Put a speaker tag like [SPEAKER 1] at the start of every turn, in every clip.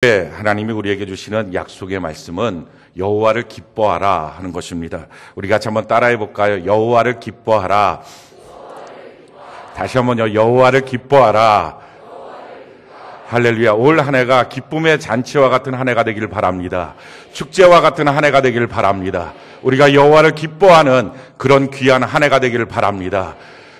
[SPEAKER 1] 네, 하나님이 우리에게 주시는 약속의 말씀은 여호와를 기뻐하라 하는 것입니다. 우리 같이 한번 따라해 볼까요? 여호와를 기뻐하라. 다시 한번요. 여호와를 기뻐하라. 할렐루야. 올 한 해가 기쁨의 잔치와 같은 한 해가 되기를 바랍니다. 축제와 같은 한 해가 되기를 바랍니다. 우리가 여호와를 기뻐하는 그런 귀한 한 해가 되기를 바랍니다.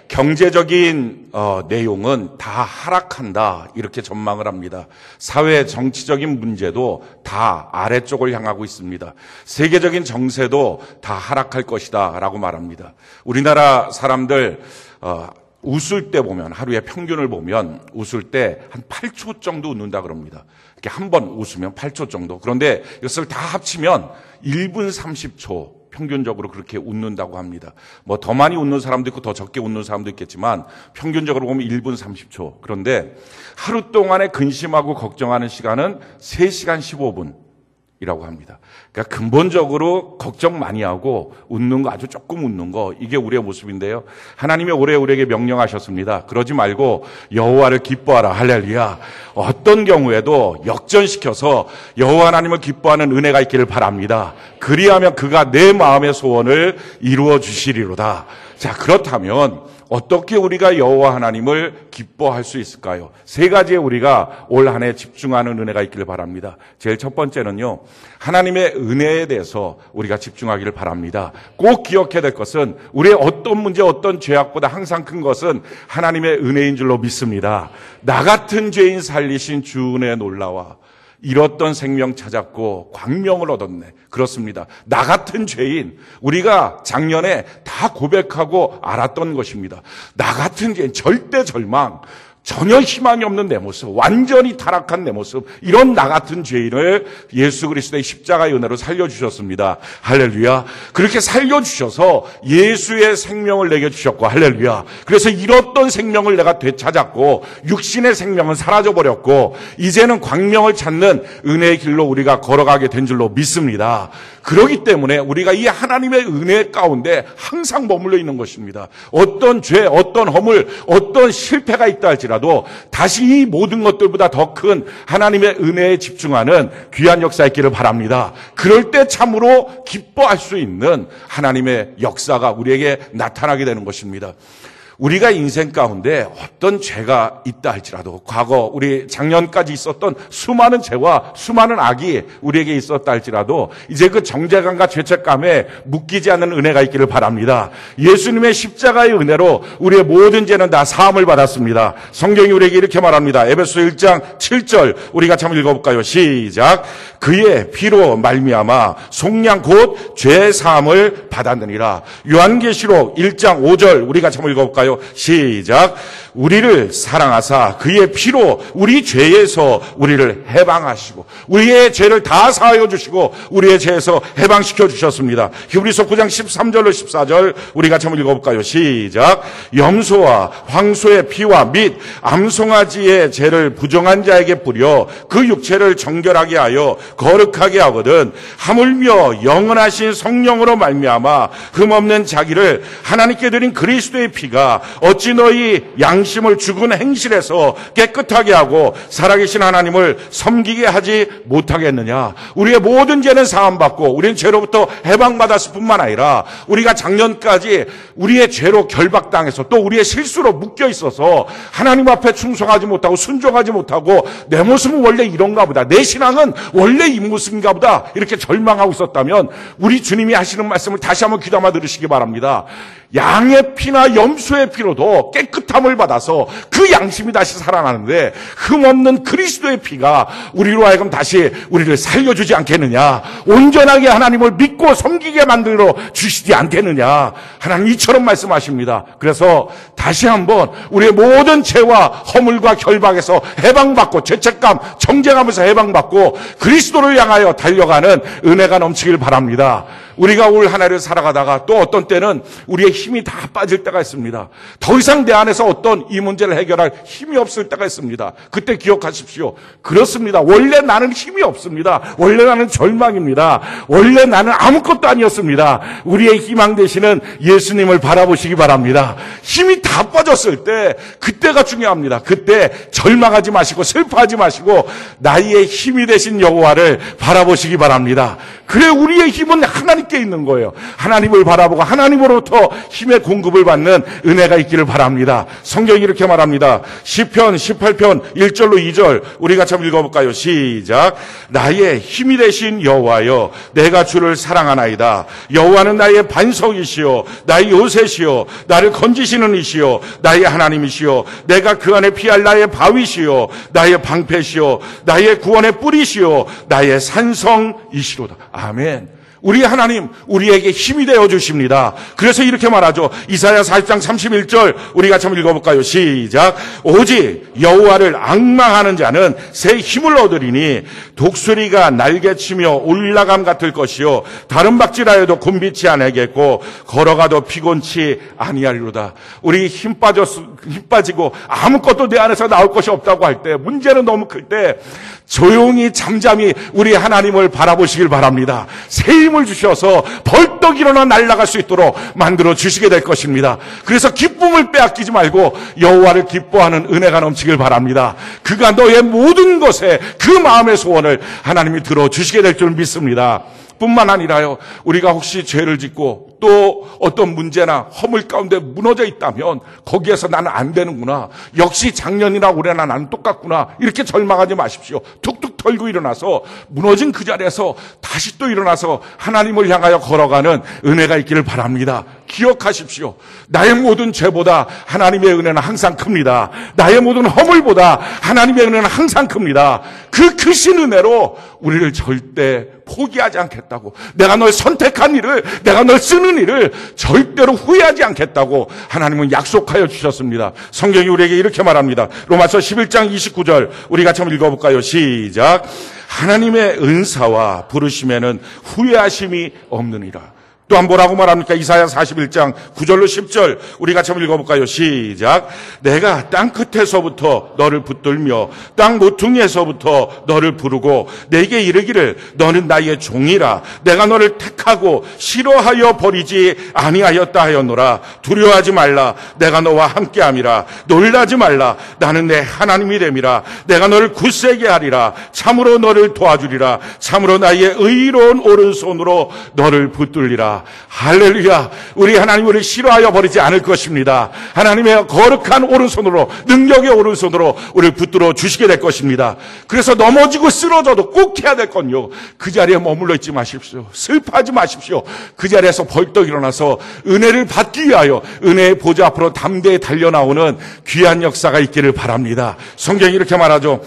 [SPEAKER 1] 경제적인 어, 내용은 다 하락한다 이렇게 전망을 합니다. 사회 정치적인 문제도 다 아래쪽을 향하고 있습니다. 세계적인 정세도 다 하락할 것이다라고 말합니다. 우리나라 사람들 어, 웃을 때 보면 하루에 평균을 보면 웃을 때 한 8초 정도 웃는다 그럽니다. 이렇게 한 번 웃으면 8초 정도. 그런데 이것을 다 합치면 1분 30초 평균적으로 그렇게 웃는다고 합니다. 뭐 더 많이 웃는 사람도 있고 더 적게 웃는 사람도 있겠지만 평균적으로 보면 1분 30초. 그런데 하루 동안에 근심하고 걱정하는 시간은 3시간 15분. 이라고 합니다. 그러니까 근본적으로 걱정 많이 하고 웃는 거 아주 조금 웃는 거 이게 우리의 모습인데요. 하나님의 올해 우리에게 명령하셨습니다. 그러지 말고 여호와를 기뻐하라 할렐루야. 어떤 경우에도 역전시켜서 여호와 하나님을 기뻐하는 은혜가 있기를 바랍니다. 그리하면 그가 내 마음의 소원을 이루어 주시리로다. 자 그렇다면 어떻게 우리가 여호와 하나님을 기뻐할 수 있을까요? 세 가지에 우리가 올 한해 집중하는 은혜가 있기를 바랍니다. 제일 첫 번째는요. 하나님의 은혜에 대해서 우리가 집중하기를 바랍니다. 꼭 기억해야 될 것은 우리의 어떤 문제, 어떤 죄악보다 항상 큰 것은 하나님의 은혜인 줄로 믿습니다. 나 같은 죄인 살리신 주 은혜 놀라와 잃었던 생명 찾았고 광명을 얻었네. 그렇습니다. 나 같은 죄인 우리가 작년에 다 고백하고 알았던 것입니다. 나 같은 죄인 절대 절망 전혀 희망이 없는 내 모습, 완전히 타락한 내 모습, 이런 나 같은 죄인을 예수 그리스도의 십자가의 은혜로 살려주셨습니다. 할렐루야. 그렇게 살려주셔서 예수의 생명을 내게 주셨고, 할렐루야. 그래서 잃었던 생명을 내가 되찾았고, 육신의 생명은 사라져버렸고, 이제는 광명을 찾는 은혜의 길로 우리가 걸어가게 된 줄로 믿습니다. 그러기 때문에 우리가 이 하나님의 은혜 가운데 항상 머물러 있는 것입니다. 어떤 죄, 어떤 허물, 어떤 실패가 있다 할지라도 다시 이 모든 것들보다 더 큰 하나님의 은혜에 집중하는 귀한 역사 있기를 바랍니다. 그럴 때 참으로 기뻐할 수 있는 하나님의 역사가 우리에게 나타나게 되는 것입니다. 우리가 인생 가운데 어떤 죄가 있다 할지라도 과거 우리 작년까지 있었던 수많은 죄와 수많은 악이 우리에게 있었다 할지라도 이제 그 정죄감과 죄책감에 묶이지 않는 은혜가 있기를 바랍니다. 예수님의 십자가의 은혜로 우리의 모든 죄는 다 사함을 받았습니다. 성경이 우리에게 이렇게 말합니다. 에베소 1장 7절 우리가 참 읽어볼까요? 시작. 그의 피로 말미암아 속량 곧 죄 사함을 받았느니라. 요한계시록 1장 5절 우리가 참 읽어볼까요? 볼까요? 시작. 우리를 사랑하사 그의 피로 우리 죄에서 우리를 해방하시고 우리의 죄를 다 사하여 주시고 우리의 죄에서 해방시켜 주셨습니다. 히브리서 9장 13절로 14절 우리 같이 한번 읽어볼까요? 시작. 염소와 황소의 피와 및 암송아지의 죄를 부정한 자에게 뿌려 그 육체를 정결하게 하여 거룩하게 하거든 하물며 영원하신 성령으로 말미암아 흠없는 자기를 하나님께 드린 그리스도의 피가 어찌 너희 양심을 죽은 행실에서 깨끗하게 하고 살아계신 하나님을 섬기게 하지 못하겠느냐. 우리의 모든 죄는 사함받고 우리는 죄로부터 해방받았을 뿐만 아니라 우리가 작년까지 우리의 죄로 결박당해서 또 우리의 실수로 묶여 있어서 하나님 앞에 충성하지 못하고 순종하지 못하고 내 모습은 원래 이런가 보다. 내 신앙은 원래 이 모습인가 보다. 이렇게 절망하고 있었다면 우리 주님이 하시는 말씀을 다시 한번 귀담아 들으시기 바랍니다. 양의 피나 염소의 피로도 깨끗함을 받아서 그 양심이 다시 살아나는데 흠없는 그리스도의 피가 우리로 하여금 다시 우리를 살려주지 않겠느냐? 온전하게 하나님을 믿고 섬기게 만들어 주시지 않겠느냐? 하나님 이처럼 말씀하십니다. 그래서 다시 한번 우리의 모든 죄와 허물과 결박에서 해방받고 죄책감 정죄감에서 해방받고 그리스도를 향하여 달려가는 은혜가 넘치길 바랍니다 우리가 올 한 해를 살아가다가 또 어떤 때는 우리의 힘이 다 빠질 때가 있습니다. 더 이상 내 안에서 어떤 이 문제를 해결할 힘이 없을 때가 있습니다. 그때 기억하십시오. 그렇습니다. 원래 나는 힘이 없습니다. 원래 나는 절망입니다. 원래 나는 아무것도 아니었습니다. 우리의 희망 되시는 예수님을 바라보시기 바랍니다. 힘이 다 빠졌을 때 그때가 중요합니다. 그때 절망하지 마시고 슬퍼하지 마시고 나의 힘이 되신 여호와를 바라보시기 바랍니다. 그래 우리의 힘은 하나님께 있는 거예요. 하나님을 바라보고 하나님으로부터 힘의 공급을 받는 은혜가 있기를 바랍니다. 성경이 이렇게 말합니다. 시편 18편 1절로 2절 우리 같이 한번 읽어볼까요? 시작. 나의 힘이 되신 여호와여 내가 주를 사랑하나이다. 여호와는 나의 반석이시요 나의 요새시요 나를 건지시는 이시요 나의 하나님이시요 내가 그 안에 피할 나의 바위시요 나의 방패시요 나의 구원의 뿌리시요 나의 산성이시로다. 아멘. 우리 하나님 우리에게 힘이 되어 주십니다. 그래서 이렇게 말하죠. 이사야 40장 31절 우리 같이 한번 읽어 볼까요? 시작. 오직 여호와를 악망하는 자는 새 힘을 얻으리니 독수리가 날개치며 올라감 같을 것이요 다른 박질하여도 곤비치 않겠고 걸어가도 피곤치 아니하리로다. 우리 힘 빠졌 힘 빠지고 아무것도 내 안에서 나올 것이 없다고 할 때 문제는 너무 클 때 조용히 잠잠히 우리 하나님을 바라보시길 바랍니다. 새 힘을 주셔서 벌떡 일어나 날아갈 수 있도록 만들어 주시게 될 것입니다. 그래서 기쁨을 빼앗기지 말고 여호와를 기뻐하는 은혜가 넘치길 바랍니다. 그가 너의 모든 것에 그 마음의 소원을 하나님이 들어 주시게 될 줄 믿습니다. 뿐만 아니라요, 우리가 혹시 죄를 짓고 또 어떤 문제나 허물 가운데 무너져 있다면 거기에서 나는 안 되는구나. 역시 작년이나 올해나 나는 똑같구나. 이렇게 절망하지 마십시오. 툭툭 털고 일어나서 무너진 그 자리에서 다시 또 일어나서 하나님을 향하여 걸어가는 은혜가 있기를 바랍니다. 기억하십시오. 나의 모든 죄보다 하나님의 은혜는 항상 큽니다. 나의 모든 허물보다 하나님의 은혜는 항상 큽니다. 그 크신 은혜로 우리를 절대 포기하지 않겠다고. 내가 널 선택한 일을, 내가 널 쓰는 일을 절대로 후회하지 않겠다고 하나님은 약속하여 주셨습니다. 성경이 우리에게 이렇게 말합니다. 로마서 11장 29절 우리 같이 한번 읽어볼까요? 시작. 하나님의 은사와 부르심에는 후회하심이 없느니라. 또한 뭐라고 말합니까? 이사야 41장 9절로 10절. 우리 같이 한번 읽어볼까요? 시작. 내가 땅 끝에서부터 너를 붙들며 땅 모퉁이에서부터 너를 부르고 내게 이르기를 너는 나의 종이라. 내가 너를 택하고 싫어하여 버리지 아니하였다 하였노라. 두려워하지 말라. 내가 너와 함께함이라. 놀라지 말라. 나는 내 하나님이 됨이라. 내가 너를 굳세게 하리라. 참으로 너를 도와주리라. 참으로 나의 의로운 오른손으로 너를 붙들리라 할렐루야. 우리 하나님 우리 싫어하여 버리지 않을 것입니다. 하나님의 거룩한 오른손으로 능력의 오른손으로 우리를 붙들어 주시게 될 것입니다. 그래서 넘어지고 쓰러져도 꼭 해야 될 건요. 그 자리에 머물러 있지 마십시오. 슬퍼하지 마십시오. 그 자리에서 벌떡 일어나서 은혜를 받기 위하여 은혜의 보좌 앞으로 담대히 달려나오는 귀한 역사가 있기를 바랍니다. 성경이 이렇게 말하죠.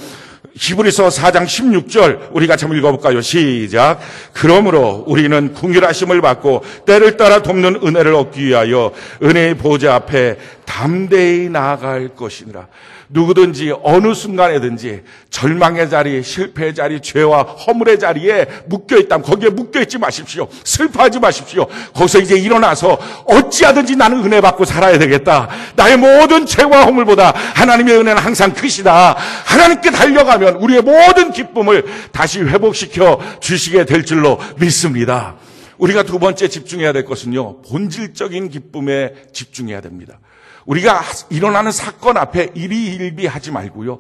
[SPEAKER 1] 히브리서 4장 16절 우리 같이 한번 읽어볼까요? 시작. 그러므로 우리는 궁휼하심을 받고 때를 따라 돕는 은혜를 얻기 위하여 은혜의 보좌 앞에 담대히 나아갈 것이니라. 누구든지 어느 순간에든지 절망의 자리, 실패의 자리, 죄와 허물의 자리에 묶여 있다면 거기에 묶여 있지 마십시오. 슬퍼하지 마십시오. 거기서 이제 일어나서 어찌하든지 나는 은혜 받고 살아야 되겠다. 나의 모든 죄와 허물보다 하나님의 은혜는 항상 크시다. 하나님께 달려가면 우리의 모든 기쁨을 다시 회복시켜 주시게 될 줄로 믿습니다. 우리가 두 번째 집중해야 될 것은요, 본질적인 기쁨에 집중해야 됩니다. 우리가 일어나는 사건 앞에 일희일비하지 말고요.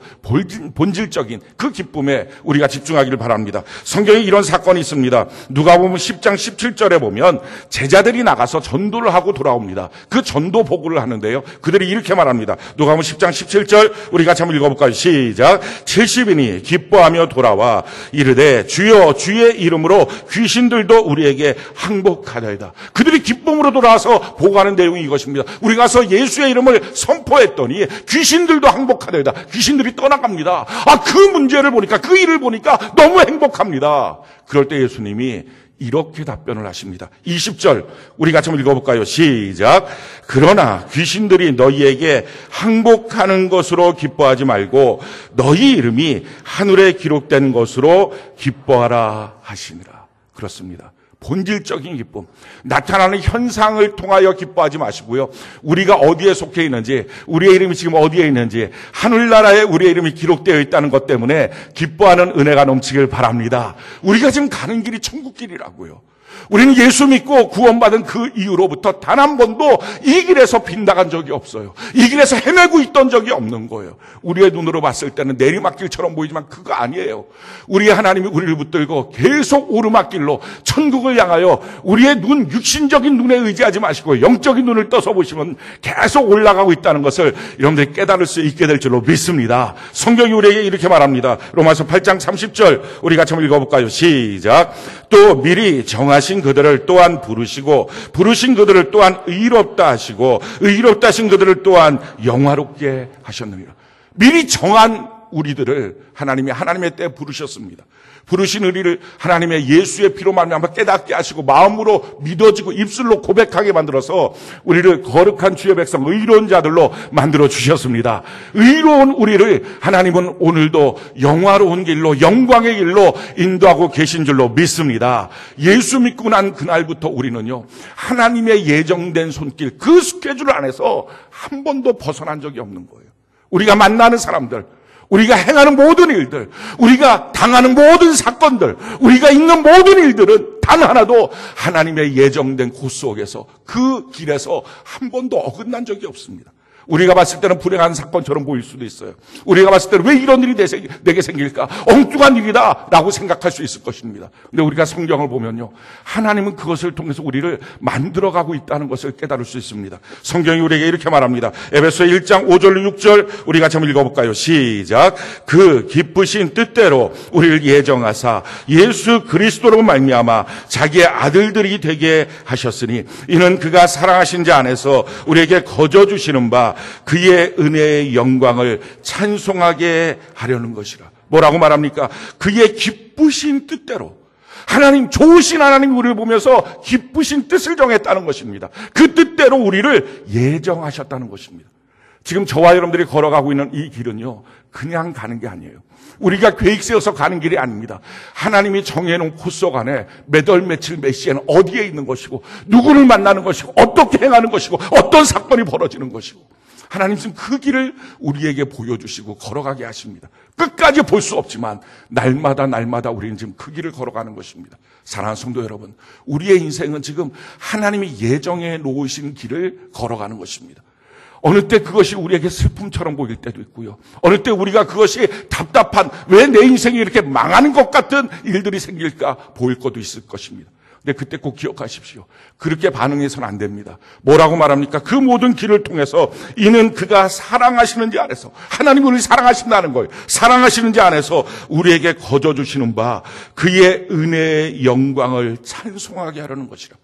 [SPEAKER 1] 본질적인 그 기쁨에 우리가 집중하기를 바랍니다. 성경에 이런 사건이 있습니다. 누가 보면 10장 17절에 보면 제자들이 나가서 전도를 하고 돌아옵니다. 그 전도 보고를 하는데요. 그들이 이렇게 말합니다. 누가 보면 10장 17절 우리 같이 한번 읽어볼까요? 시작. 70인이 기뻐하며 돌아와 이르되 주여 주의 이름으로 귀신들도 우리에게 항복하다이다. 그들이 기쁨으로 돌아와서 보고하는 내용이 이것입니다. 우리 가서 예수의 이름을 선포했더니 귀신들도 항복하되다. 귀신들이 떠나갑니다. 아, 그 문제를 보니까, 그 일을 보니까 너무 행복합니다. 그럴 때 예수님이 이렇게 답변을 하십니다. 20절 우리 같이 한번 읽어볼까요? 시작. 그러나 귀신들이 너희에게 항복하는 것으로 기뻐하지 말고 너희 이름이 하늘에 기록된 것으로 기뻐하라 하시니라. 그렇습니다. 본질적인 기쁨, 나타나는 현상을 통하여 기뻐하지 마시고요. 우리가 어디에 속해 있는지, 우리의 이름이 지금 어디에 있는지, 하늘나라에 우리의 이름이 기록되어 있다는 것 때문에 기뻐하는 은혜가 넘치길 바랍니다. 우리가 지금 가는 길이 천국길이라고요. 우리는 예수 믿고 구원받은 그 이후로부터 단 한 번도 이 길에서 빗나간 적이 없어요. 이 길에서 헤매고 있던 적이 없는 거예요. 우리의 눈으로 봤을 때는 내리막길처럼 보이지만 그거 아니에요. 우리 하나님이 우리를 붙들고 계속 오르막길로 천국을 향하여 우리의 눈, 육신적인 눈에 의지하지 마시고 영적인 눈을 떠서 보시면 계속 올라가고 있다는 것을 여러분들이 깨달을 수 있게 될 줄로 믿습니다. 성경이 우리에게 이렇게 말합니다. 로마서 8장 30절 우리 같이 한번 읽어볼까요? 시작. 또 미리 정하 신 그들을 또한 부르시고 부르신 그들을 또한 의롭다 하시고 의롭다 하신 그들을 또한 영화롭게 하셨느니라. 미리 정한 우리들을 하나님이 하나님의 때 부르셨습니다. 부르신 우리를 하나님의 예수의 피로 말미암아 깨닫게 하시고 마음으로 믿어지고 입술로 고백하게 만들어서 우리를 거룩한 주의 백성 의로운 자들로 만들어 주셨습니다. 의로운 우리를 하나님은 오늘도 영화로운 길로 영광의 길로 인도하고 계신 줄로 믿습니다. 예수 믿고 난 그날부터 우리는요 하나님의 예정된 손길 그 스케줄 안에서 한 번도 벗어난 적이 없는 거예요. 우리가 만나는 사람들 우리가 행하는 모든 일들, 우리가 당하는 모든 사건들, 우리가 있는 모든 일들은 단 하나도 하나님의 예정된 곳 속에서 그 길에서 한 번도 어긋난 적이 없습니다. 우리가 봤을 때는 불행한 사건처럼 보일 수도 있어요. 우리가 봤을 때는 왜 이런 일이 내게 생길까? 엉뚱한 일이다! 라고 생각할 수 있을 것입니다. 근데 우리가 성경을 보면요. 하나님은 그것을 통해서 우리를 만들어가고 있다는 것을 깨달을 수 있습니다. 성경이 우리에게 이렇게 말합니다. 에베소 1장 5절 6절 우리 같이 한번 읽어볼까요? 시작. 그 기쁘신 뜻대로 우리를 예정하사 예수 그리스도로 말미암아 자기의 아들들이 되게 하셨으니 이는 그가 사랑하신 자 안에서 우리에게 거저 주시는 바 그의 은혜의 영광을 찬송하게 하려는 것이라. 뭐라고 말합니까? 그의 기쁘신 뜻대로. 하나님, 좋으신 하나님 우리를 보면서 기쁘신 뜻을 정했다는 것입니다. 그 뜻대로 우리를 예정하셨다는 것입니다. 지금 저와 여러분들이 걸어가고 있는 이 길은요, 그냥 가는 게 아니에요. 우리가 계획 세워서 가는 길이 아닙니다. 하나님이 정해놓은 코스 안에 몇월 며칠 몇 시에는 어디에 있는 것이고, 누구를 만나는 것이고, 어떻게 행하는 것이고, 어떤 사건이 벌어지는 것이고. 하나님 지금 그 길을 우리에게 보여주시고 걸어가게 하십니다. 끝까지 볼 수 없지만 날마다 날마다 우리는 지금 그 길을 걸어가는 것입니다. 사랑하는 성도 여러분, 우리의 인생은 지금 하나님이 예정해 놓으신 길을 걸어가는 것입니다. 어느 때 그것이 우리에게 슬픔처럼 보일 때도 있고요. 어느 때 우리가 그것이 답답한 왜 내 인생이 이렇게 망하는 것 같은 일들이 생길까 보일 것도 있을 것입니다. 근데 그때 꼭 기억하십시오. 그렇게 반응해서는 안 됩니다. 뭐라고 말합니까? 그 모든 길을 통해서 이는 그가 사랑하시는지 안에서 하나님 우리 사랑하신다는 거예요. 사랑하시는지 안에서 우리에게 거저 주시는 바 그의 은혜의 영광을 찬송하게 하려는 것이라.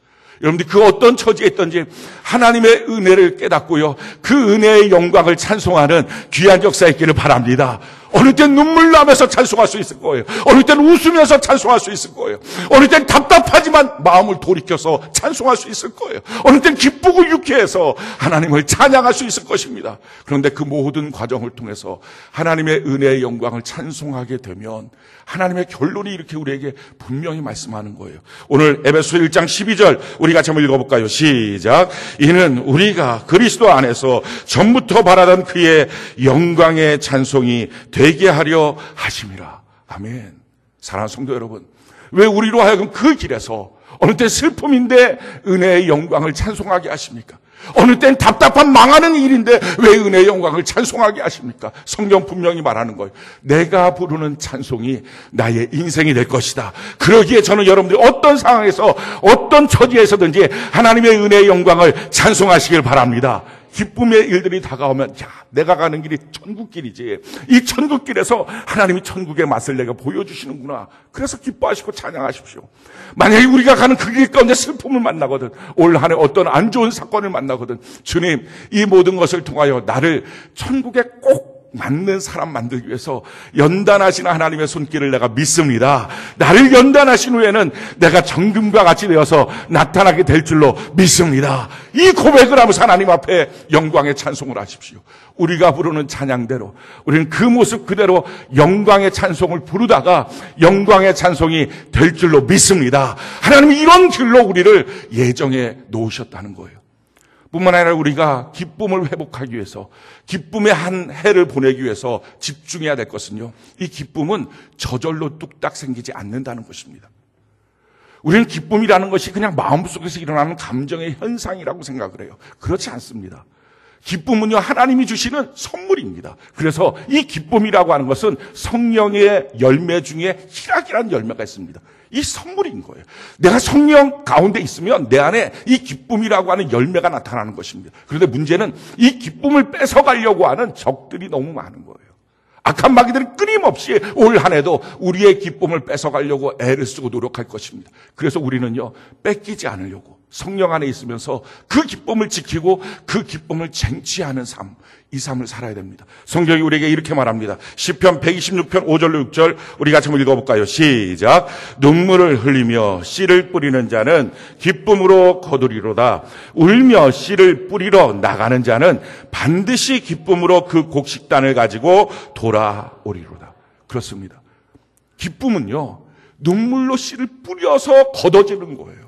[SPEAKER 1] 여러분들 그 어떤 처지에 있든지 하나님의 은혜를 깨닫고요. 그 은혜의 영광을 찬송하는 귀한 역사 있기를 바랍니다. 어느 땐 눈물 나면서 찬송할 수 있을 거예요. 어느 땐 웃으면서 찬송할 수 있을 거예요. 어느 땐 답답하지만 마음을 돌이켜서 찬송할 수 있을 거예요. 어느 땐 기쁘고 유쾌해서 하나님을 찬양할 수 있을 것입니다. 그런데 그 모든 과정을 통해서 하나님의 은혜의 영광을 찬송하게 되면 하나님의 결론이 이렇게 우리에게 분명히 말씀하는 거예요. 오늘 에베소 1장 12절 우리 같이 한번 읽어볼까요? 시작. 이는 우리가 그리스도 안에서 전부터 바라던 그의 영광의 찬송이 되게 하려 하심이라. 아멘. 사랑하는 성도 여러분. 왜 우리로 하여금 그 길에서 어느 때 슬픔인데 은혜의 영광을 찬송하게 하십니까? 어느 땐 답답한 망하는 일인데 왜 은혜의 영광을 찬송하게 하십니까? 성경 분명히 말하는 거예요. 내가 부르는 찬송이 나의 인생이 될 것이다. 그러기에 저는 여러분들이 어떤 상황에서 어떤 처지에서든지 하나님의 은혜의 영광을 찬송하시길 바랍니다. 기쁨의 일들이 다가오면 야 내가 가는 길이 천국길이지. 이 천국길에서 하나님이 천국의 맛을 내가 보여주시는구나. 그래서 기뻐하시고 찬양하십시오. 만약에 우리가 가는 그 길 가운데 슬픔을 만나거든 올 한해 어떤 안 좋은 사건을 만나거든 주님 이 모든 것을 통하여 나를 천국에 꼭 맞는 사람 만들기 위해서 연단하시는 하나님의 손길을 내가 믿습니다. 나를 연단하신 후에는 내가 정금과 같이 되어서 나타나게 될 줄로 믿습니다. 이 고백을 하면서 하나님 앞에 영광의 찬송을 하십시오. 우리가 부르는 찬양대로 우리는 그 모습 그대로 영광의 찬송을 부르다가 영광의 찬송이 될 줄로 믿습니다. 하나님이 이런 길로 우리를 예정해 놓으셨다는 거예요. 뿐만 아니라 우리가 기쁨을 회복하기 위해서 기쁨의 한 해를 보내기 위해서 집중해야 될 것은요. 이 기쁨은 저절로 뚝딱 생기지 않는다는 것입니다. 우리는 기쁨이라는 것이 그냥 마음속에서 일어나는 감정의 현상이라고 생각을 해요. 그렇지 않습니다. 기쁨은요, 하나님이 주시는 선물입니다. 그래서 이 기쁨이라고 하는 것은 성령의 열매 중에 희락이라는 열매가 있습니다. 이 선물인 거예요. 내가 성령 가운데 있으면 내 안에 이 기쁨이라고 하는 열매가 나타나는 것입니다. 그런데 문제는 이 기쁨을 뺏어가려고 하는 적들이 너무 많은 거예요. 악한 마귀들은 끊임없이 올 한 해도 우리의 기쁨을 뺏어가려고 애를 쓰고 노력할 것입니다. 그래서 우리는요, 뺏기지 않으려고 성령 안에 있으면서 그 기쁨을 지키고 그 기쁨을 쟁취하는 삶, 이 삶을 살아야 됩니다. 성경이 우리에게 이렇게 말합니다. 시편 126편 5절로 6절 우리 같이 한번 읽어볼까요? 시작. 눈물을 흘리며 씨를 뿌리는 자는 기쁨으로 거두리로다. 울며 씨를 뿌리러 나가는 자는 반드시 기쁨으로 그 곡식단을 가지고 돌아오리로다. 그렇습니다. 기쁨은요, 눈물로 씨를 뿌려서 걷어지는 거예요.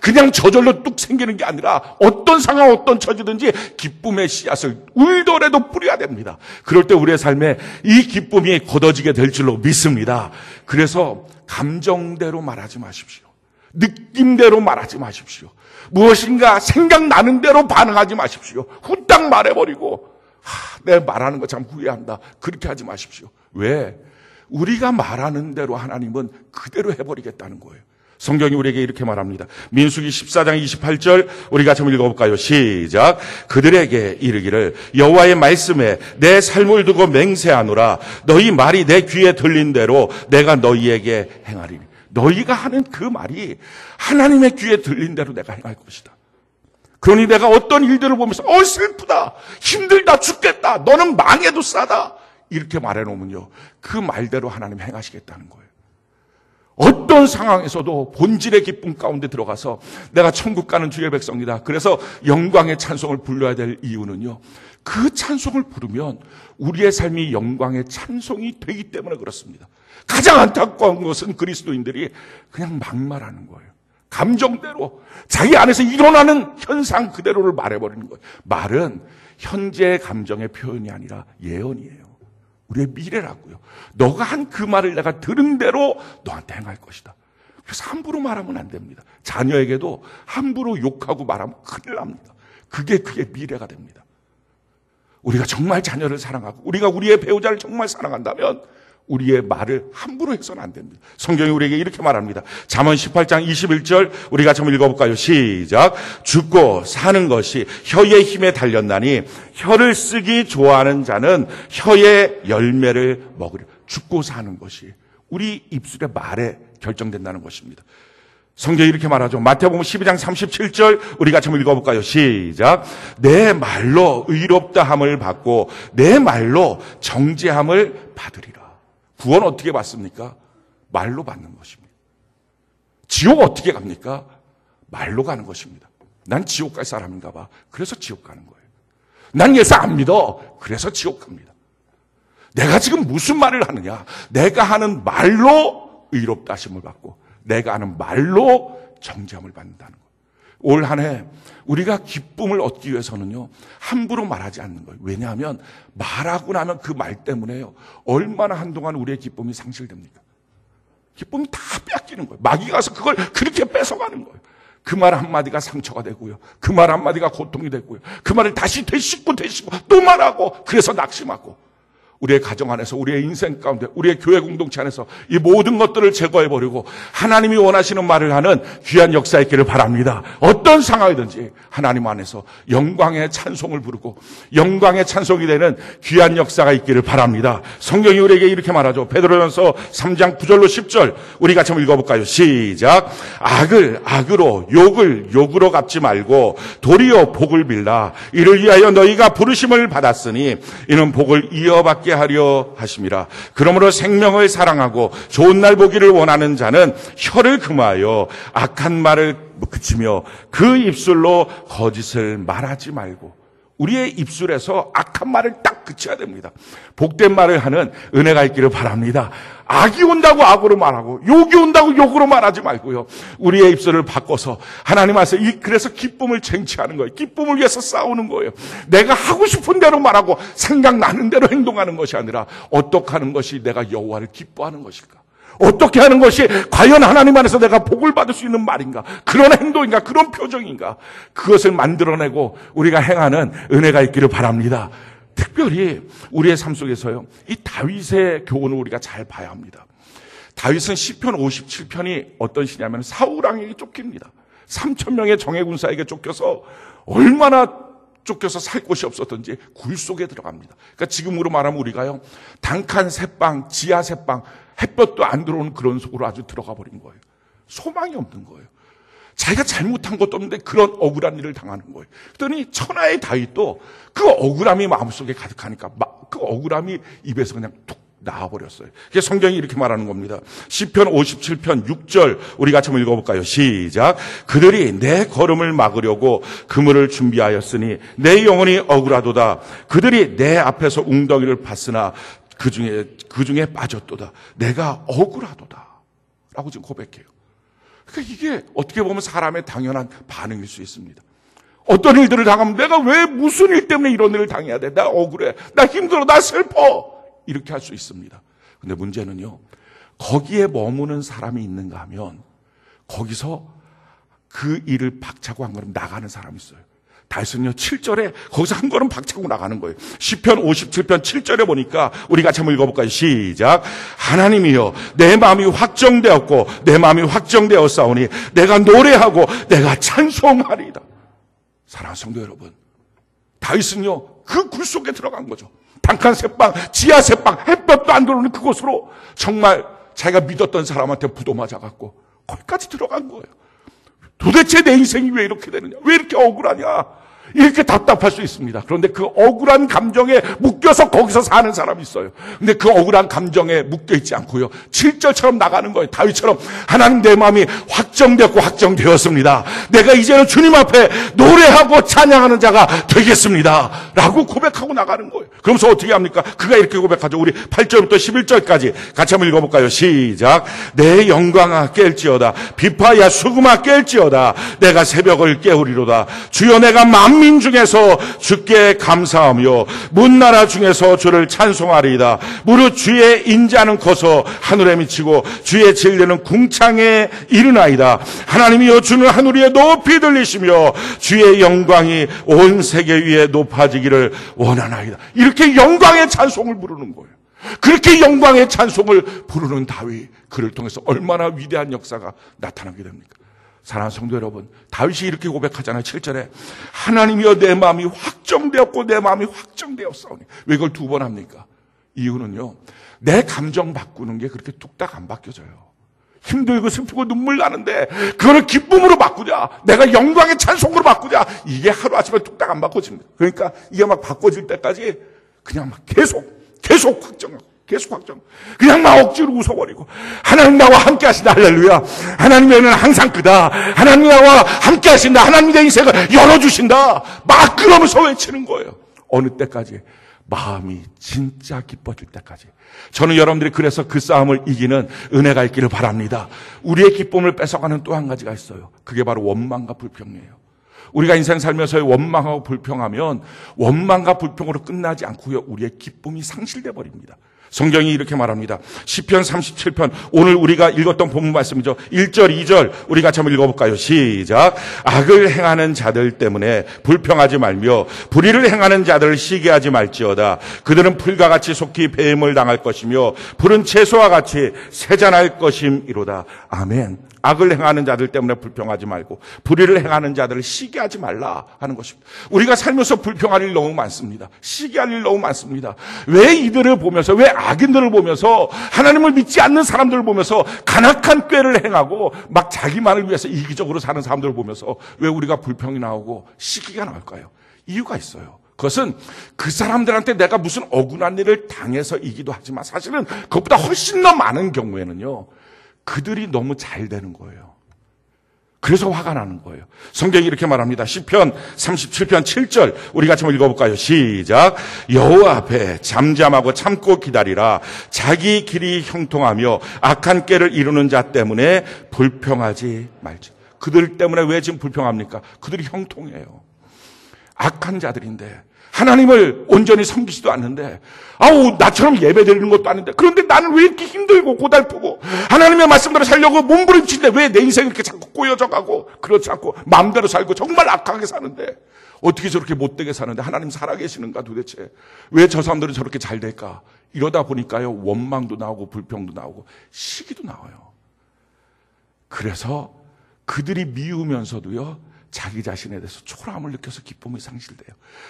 [SPEAKER 1] 그냥 저절로 뚝 생기는 게 아니라 어떤 상황, 어떤 처지든지 기쁨의 씨앗을 울더라도 뿌려야 됩니다. 그럴 때 우리의 삶에 이 기쁨이 걷어지게 될 줄로 믿습니다. 그래서 감정대로 말하지 마십시오. 느낌대로 말하지 마십시오. 무엇인가 생각나는 대로 반응하지 마십시오. 후딱 말해버리고, 하, 내 말하는 거 참 후회한다. 그렇게 하지 마십시오. 왜? 우리가 말하는 대로 하나님은 그대로 해버리겠다는 거예요. 성경이 우리에게 이렇게 말합니다. 민수기 14장 28절 우리 같이 한번 읽어볼까요? 시작. 그들에게 이르기를 여호와의 말씀에 내 삶을 두고 맹세하노라. 너희 말이 내 귀에 들린 대로 내가 너희에게 행하리니. 너희가 하는 그 말이 하나님의 귀에 들린 대로 내가 행할 것이다. 그러니 내가 어떤 일들을 보면서 어 슬프다. 힘들다 죽겠다. 너는 망해도 싸다. 이렇게 말해놓으면요. 그 말대로 하나님 행하시겠다는 거예요. 어떤 상황에서도 본질의 기쁨 가운데 들어가서 내가 천국 가는 주의 백성이다. 그래서 영광의 찬송을 불러야 될 이유는요. 그 찬송을 부르면 우리의 삶이 영광의 찬송이 되기 때문에 그렇습니다. 가장 안타까운 것은 그리스도인들이 그냥 막말하는 거예요. 감정대로 자기 안에서 일어나는 현상 그대로를 말해버리는 거예요. 말은 현재 감정의 표현이 아니라 예언이에요. 우리의 미래라고요. 너가 한 그 말을 내가 들은 대로 너한테 행할 것이다. 그래서 함부로 말하면 안 됩니다. 자녀에게도 함부로 욕하고 말하면 큰일 납니다. 그게 그게 미래가 됩니다. 우리가 정말 자녀를 사랑하고 우리가 우리의 배우자를 정말 사랑한다면 우리의 말을 함부로 해서는 안 됩니다. 성경이 우리에게 이렇게 말합니다. 잠언 18장 21절 우리가 좀 읽어볼까요? 시작. 죽고 사는 것이 혀의 힘에 달렸나니 혀를 쓰기 좋아하는 자는 혀의 열매를 먹으려. 죽고 사는 것이 우리 입술의 말에 결정된다는 것입니다. 성경이 이렇게 말하죠. 마태복음 12장 37절 우리 같이 한번 읽어볼까요? 시작. 내 말로 의롭다함을 받고 내 말로 정죄함을 받으리라. 구원 어떻게 받습니까? 말로 받는 것입니다. 지옥 어떻게 갑니까? 말로 가는 것입니다. 난 지옥 갈 사람인가 봐. 그래서 지옥 가는 거예요. 난 예수 안 믿어. 그래서 지옥 갑니다. 내가 지금 무슨 말을 하느냐? 내가 하는 말로 의롭다 하심을 받고 내가 하는 말로 정죄함을 받는다는 거예요. 올 한 해 우리가 기쁨을 얻기 위해서는요, 함부로 말하지 않는 거예요. 왜냐하면 말하고 나면 그 말 때문에요, 얼마나 한동안 우리의 기쁨이 상실됩니까? 기쁨이 다 뺏기는 거예요. 마귀 가서 그걸 그렇게 뺏어가는 거예요. 그 말 한마디가 상처가 되고요. 그 말 한마디가 고통이 되고요. 그 말을 다시 되씹고 되씹고 또 말하고 그래서 낙심하고 우리의 가정 안에서 우리의 인생 가운데 우리의 교회 공동체 안에서 이 모든 것들을 제거해 버리고 하나님이 원하시는 말을 하는 귀한 역사 있기를 바랍니다. 어떤 상황이든지 하나님 안에서 영광의 찬송을 부르고 영광의 찬송이 되는 귀한 역사가 있기를 바랍니다. 성경이 우리에게 이렇게 말하죠. 베드로전서 3장 9절로 10절 우리 같이 한번 읽어볼까요? 시작. 악을 악으로 욕을 욕으로 갚지 말고 도리어 복을 빌라 이를 위하여 너희가 부르심을 받았으니 이는 복을 이어받기 받게 하려 하심이라. 그러므로 생명을 사랑하고 좋은 날 보기를 원하는 자는 혀를 금하여 악한 말을 그치며 그 입술로 거짓을 말하지 말고 우리의 입술에서 악한 말을 딱 그쳐야 됩니다. 복된 말을 하는 은혜가 있기를 바랍니다. 악이 온다고 악으로 말하고 욕이 온다고 욕으로 말하지 말고요. 우리의 입술을 바꿔서 하나님 앞에서 이 그래서 기쁨을 쟁취하는 거예요. 기쁨을 위해서 싸우는 거예요. 내가 하고 싶은 대로 말하고 생각나는 대로 행동하는 것이 아니라 어떻게 하는 것이 내가 여호와를 기뻐하는 것일까? 어떻게 하는 것이 과연 하나님 안에서 내가 복을 받을 수 있는 말인가? 그런 행동인가? 그런 표정인가? 그것을 만들어내고 우리가 행하는 은혜가 있기를 바랍니다. 특별히 우리의 삶 속에서요. 이 다윗의 교훈을 우리가 잘 봐야 합니다. 다윗은 시편 57편이 어떤 시냐면 사우랑에게 쫓깁니다. 3천 명의 정예군사에게 쫓겨서 얼마나 쫓겨서 살 곳이 없었던지 굴 속에 들어갑니다. 그러니까 지금으로 말하면 우리가요. 단칸 새빵, 지하 새빵, 햇볕도 안 들어오는 그런 속으로 아주 들어가 버린 거예요. 소망이 없는 거예요. 자기가 잘못한 것도 없는데 그런 억울한 일을 당하는 거예요. 그랬더니 천하의 다윗도 그 억울함이 마음속에 가득하니까 그 억울함이 입에서 그냥 툭 나와버렸어요. 그게 성경이 이렇게 말하는 겁니다. 시편 57편 6절 우리 같이 한번 읽어볼까요? 시작. 그들이 내 걸음을 막으려고 그물을 준비하였으니 내 영혼이 억울하도다. 그들이 내 앞에서 웅덩이를 봤으나 그 중에 그 중에 빠졌도다. 내가 억울하도다. 라고 지금 고백해요. 그러니까 이게 어떻게 보면 사람의 당연한 반응일 수 있습니다. 어떤 일들을 당하면 내가 왜 무슨 일 때문에 이런 일을 당해야 돼? 나 억울해. 나 힘들어. 나 슬퍼. 이렇게 할 수 있습니다. 근데 문제는요. 거기에 머무는 사람이 있는가 하면 거기서 그 일을 박차고 한 걸음 나가는 사람이 있어요. 다윗은요 7절에 거기서 한 걸음 박차고 나가는 거예요. 시편 57편 7절에 보니까 우리 같이 한번 읽어볼까요? 시작. 하나님이여 내 마음이 확정되었고 내 마음이 확정되었사오니 내가 노래하고 내가 찬송하리이다. 사랑하는 성도 여러분, 다윗은요 그 굴 속에 들어간 거죠. 단칸 새빵, 지하 새빵, 햇볕도 안 들어오는 그곳으로 정말 자기가 믿었던 사람한테 부도 맞아갖고 거기까지 들어간 거예요. 도대체 내 인생이 왜 이렇게 되느냐? 왜 이렇게 억울하냐? 이렇게 답답할 수 있습니다. 그런데 그 억울한 감정에 묶여서 거기서 사는 사람이 있어요. 근데 그 억울한 감정에 묶여 있지 않고요. 7절처럼 나가는 거예요. 다윗처럼 하나님 내 마음이 확정되었고 확정되었습니다. 내가 이제는 주님 앞에 노래하고 찬양하는 자가 되겠습니다. 라고 고백하고 나가는 거예요. 그러면서 어떻게 합니까? 그가 이렇게 고백하죠. 우리 8절부터 11절까지 같이 한번 읽어볼까요? 시작. 내 영광아 깰지어다. 비파야 수금아 깰지어다. 내가 새벽을 깨우리로다. 주여 내가 만민 만민 중에서 주께 감사하며 문나라 중에서 주를 찬송하리이다. 무릇 주의 인자는 커서 하늘에 미치고 주의 진리는 궁창에 이르나이다. 하나님이여 주는 하늘 위에 높이 들리시며 주의 영광이 온 세계 위에 높아지기를 원하나이다. 이렇게 영광의 찬송을 부르는 거예요. 그렇게 영광의 찬송을 부르는 다윗 그를 통해서 얼마나 위대한 역사가 나타나게 됩니까? 사랑하는 성도 여러분, 다윗이 이렇게 고백하잖아요. 7절에 하나님이여 내 마음이 확정되었고 내 마음이 확정되었사오니 왜 이걸 두 번 합니까? 이유는요. 내 감정 바꾸는 게 그렇게 뚝딱 안 바뀌어져요. 힘들고 슬프고 눈물 나는데 그거를 기쁨으로 바꾸자. 내가 영광의 찬송으로 바꾸자. 이게 하루아침에 뚝딱 안 바꿔집니다. 그러니까 이게 막 바꿔질 때까지 그냥 막 계속 계속 확정하고 계속 확정. 그냥 막 억지로 웃어버리고 하나님 나와 함께 하신다 할렐루야. 하나님의 은 항상 그다. 하나님 나와 함께 하신다. 하나님 내 인생을 열어주신다. 막 그러면서 외치는 거예요. 어느 때까지 마음이 진짜 기뻐질 때까지. 저는 여러분들이 그래서 그 싸움을 이기는 은혜가 있기를 바랍니다. 우리의 기쁨을 뺏어가는 또 한 가지가 있어요. 그게 바로 원망과 불평이에요. 우리가 인생 살면서 원망하고 불평하면 원망과 불평으로 끝나지 않고요. 우리의 기쁨이 상실돼 버립니다. 성경이 이렇게 말합니다. 시편 37편 오늘 우리가 읽었던 본문 말씀이죠. 1절, 2절 우리 같이 한번 읽어볼까요? 시작. 악을 행하는 자들 때문에 불평하지 말며 불의를 행하는 자들을 시기하지 말지어다. 그들은 풀과 같이 속히 배임을 당할 것이며 푸른 채소와 같이 세잔할 것임이로다. 아멘. 악을 행하는 자들 때문에 불평하지 말고 불의를 행하는 자들을 시기하지 말라 하는 것입니다. 우리가 살면서 불평할 일 너무 많습니다. 시기할 일 너무 많습니다. 왜 이들을 보면서 왜 악인들을 보면서 하나님을 믿지 않는 사람들을 보면서 간악한 꾀를 행하고 막 자기만을 위해서 이기적으로 사는 사람들을 보면서 왜 우리가 불평이 나오고 시기가 나올까요? 이유가 있어요. 그것은 그 사람들한테 내가 무슨 억울한 일을 당해서이기도 하지만 사실은 그것보다 훨씬 더 많은 경우에는요. 그들이 너무 잘 되는 거예요. 그래서 화가 나는 거예요. 성경이 이렇게 말합니다. 시편 37편 7절 우리 같이 한번 읽어볼까요? 시작. 여호와 앞에 잠잠하고 참고 기다리라. 자기 길이 형통하며 악한 깨를 이루는 자 때문에 불평하지 말지. 그들 때문에 왜 지금 불평합니까? 그들이 형통해요. 악한 자들인데 하나님을 온전히 섬기지도 않는데 아우 나처럼 예배 드리는 것도 아닌데 그런데 나는 왜 이렇게 힘들고 고달프고 하나님의 말씀대로 살려고 몸부림치는데 왜 내 인생이 이렇게 자꾸 꼬여져 가고 그렇지 않고 마음대로 살고 정말 악하게 사는데 어떻게 저렇게 못되게 사는데 하나님 살아계시는가 도대체? 왜 저 사람들은 저렇게 잘 될까? 이러다 보니까요 원망도 나오고 불평도 나오고 시기도 나와요. 그래서 그들이 미우면서도요 자기 자신에 대해서 초라함을 느껴서 기쁨이 상실돼요.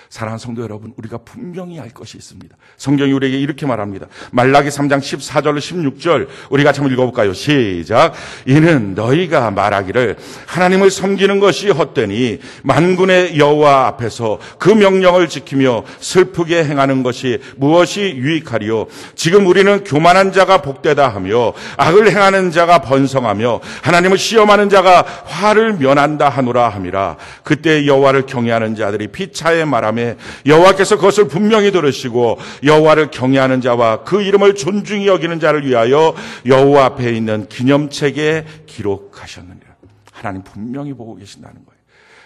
[SPEAKER 1] 사랑하는 성도 여러분, 우리가 분명히 알 것이 있습니다. 성경이 우리에게 이렇게 말합니다. 말라기 3장 14절 16절 우리가 참 읽어볼까요? 시작. 이는 너희가 말하기를 하나님을 섬기는 것이 헛되니 만군의 여호와 앞에서 그 명령을 지키며 슬프게 행하는 것이 무엇이 유익하리요? 지금 우리는 교만한 자가 복되다 하며 악을 행하는 자가 번성하며 하나님을 시험하는 자가 화를 면한다 하노라 하며 아니라 그때 여호와를 경외하는 자들이 피차에 말함에 여호와께서 그것을 분명히 들으시고 여호와를 경외하는 자와 그 이름을 존중히 여기는 자를 위하여 여호와 앞에 있는 기념책에 기록하셨느니라. 하나님 분명히 보고 계신다는 거예요.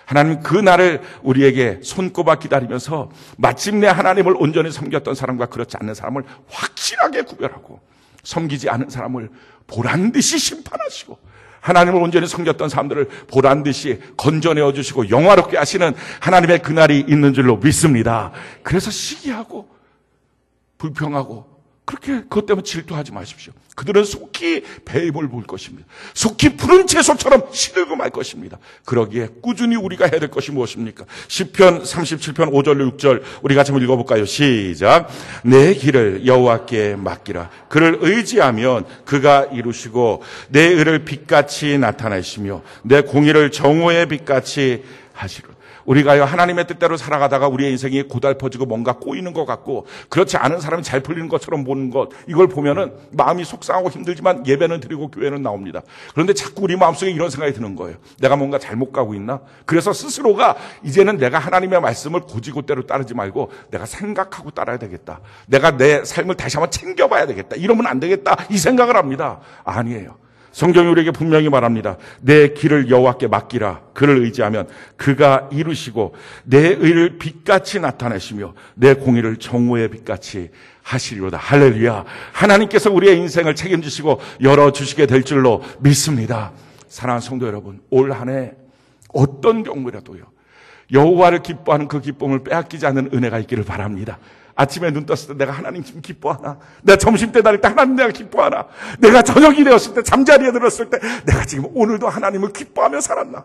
[SPEAKER 1] 하나님 그 날을 우리에게 손꼽아 기다리면서 마침내 하나님을 온전히 섬겼던 사람과 그렇지 않는 사람을 확실하게 구별하고 섬기지 않은 사람을 보란 듯이 심판하시고 하나님을 온전히 섬겼던 사람들을 보란 듯이 건져내어 주시고 영화롭게 하시는 하나님의 그날이 있는 줄로 믿습니다. 그래서 시기하고 불평하고 그렇게 그것 때문에 질투하지 마십시오. 그들은 속히 배임을 볼 것입니다. 속히 푸른 채소처럼 시들고 말 것입니다. 그러기에 꾸준히 우리가 해야 될 것이 무엇입니까? 10편 37편 5절 6절 우리 같이 한번 읽어볼까요? 시작. 내 길을 여호와께 맡기라. 그를 의지하면 그가 이루시고 내 의를 빛같이 나타내시며 내 공의를 정오의 빛같이 하시리라. 우리가 하나님의 뜻대로 살아가다가 우리의 인생이 고달퍼지고 뭔가 꼬이는 것 같고 그렇지 않은 사람이 잘 풀리는 것처럼 보는 것 이걸 보면은 마음이 속상하고 힘들지만 예배는 드리고 교회는 나옵니다. 그런데 자꾸 우리 마음속에 이런 생각이 드는 거예요. 내가 뭔가 잘못 가고 있나? 그래서 스스로가 이제는 내가 하나님의 말씀을 고지고대로 따르지 말고 내가 생각하고 따라야 되겠다. 내가 내 삶을 다시 한번 챙겨봐야 되겠다. 이러면 안 되겠다. 이 생각을 합니다. 아니에요. 성경이 우리에게 분명히 말합니다. 내 길을 여호와께 맡기라. 그를 의지하면 그가 이루시고 내 의를 빛같이 나타내시며 내 공의를 정오의 빛같이 하시리로다. 할렐루야. 하나님께서 우리의 인생을 책임지시고 열어주시게 될 줄로 믿습니다. 사랑하는 성도 여러분, 올 한 해 어떤 경우라도요. 여호와를 기뻐하는 그 기쁨을 빼앗기지 않는 은혜가 있기를 바랍니다. 아침에 눈 떴을 때 내가 하나님 지금 기뻐하나? 내가 점심 때 다닐 때 하나님 내가 기뻐하나? 내가 저녁이 되었을 때 잠자리에 들었을 때 내가 지금 오늘도 하나님을 기뻐하며 살았나?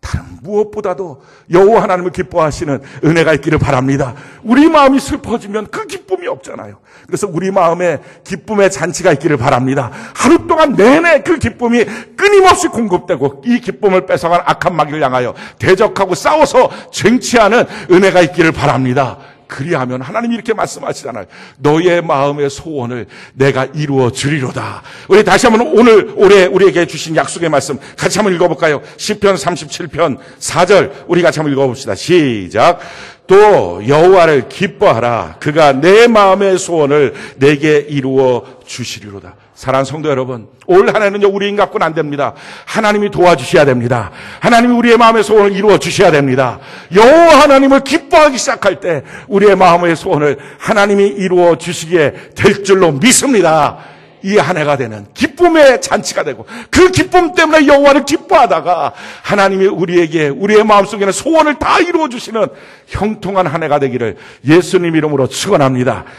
[SPEAKER 1] 다른 무엇보다도 여호와 하나님을 기뻐하시는 은혜가 있기를 바랍니다. 우리 마음이 슬퍼지면 그 기쁨이 없잖아요. 그래서 우리 마음에 기쁨의 잔치가 있기를 바랍니다. 하루 동안 내내 그 기쁨이 끊임없이 공급되고 이 기쁨을 뺏어간 악한 마귀를 향하여 대적하고 싸워서 쟁취하는 은혜가 있기를 바랍니다. 그리하면 하나님이 이렇게 말씀하시잖아요. 너의 마음의 소원을 내가 이루어 주리로다. 우리 다시 한번 오늘 올해 우리에게 주신 약속의 말씀 같이 한번 읽어볼까요? 10편 37편 4절 우리 같이 한번 읽어봅시다. 시작. 또 여호와를 기뻐하라. 그가 내 마음의 소원을 내게 이루어 주시리로다. 사랑하는 성도 여러분, 올 한해는요 우리인 갖고는 안 됩니다. 하나님이 도와주셔야 됩니다. 하나님이 우리의 마음의 소원을 이루어 주셔야 됩니다. 여호와 하나님을 기뻐하기 시작할 때 우리의 마음의 소원을 하나님이 이루어 주시게 될 줄로 믿습니다. 이 한 해가 되는 기쁨의 잔치가 되고 그 기쁨 때문에 여호와를 기뻐하다가 하나님이 우리에게 우리의 마음속에 는 소원을 다 이루어 주시는 형통한 한 해가 되기를 예수님 이름으로 축원합니다.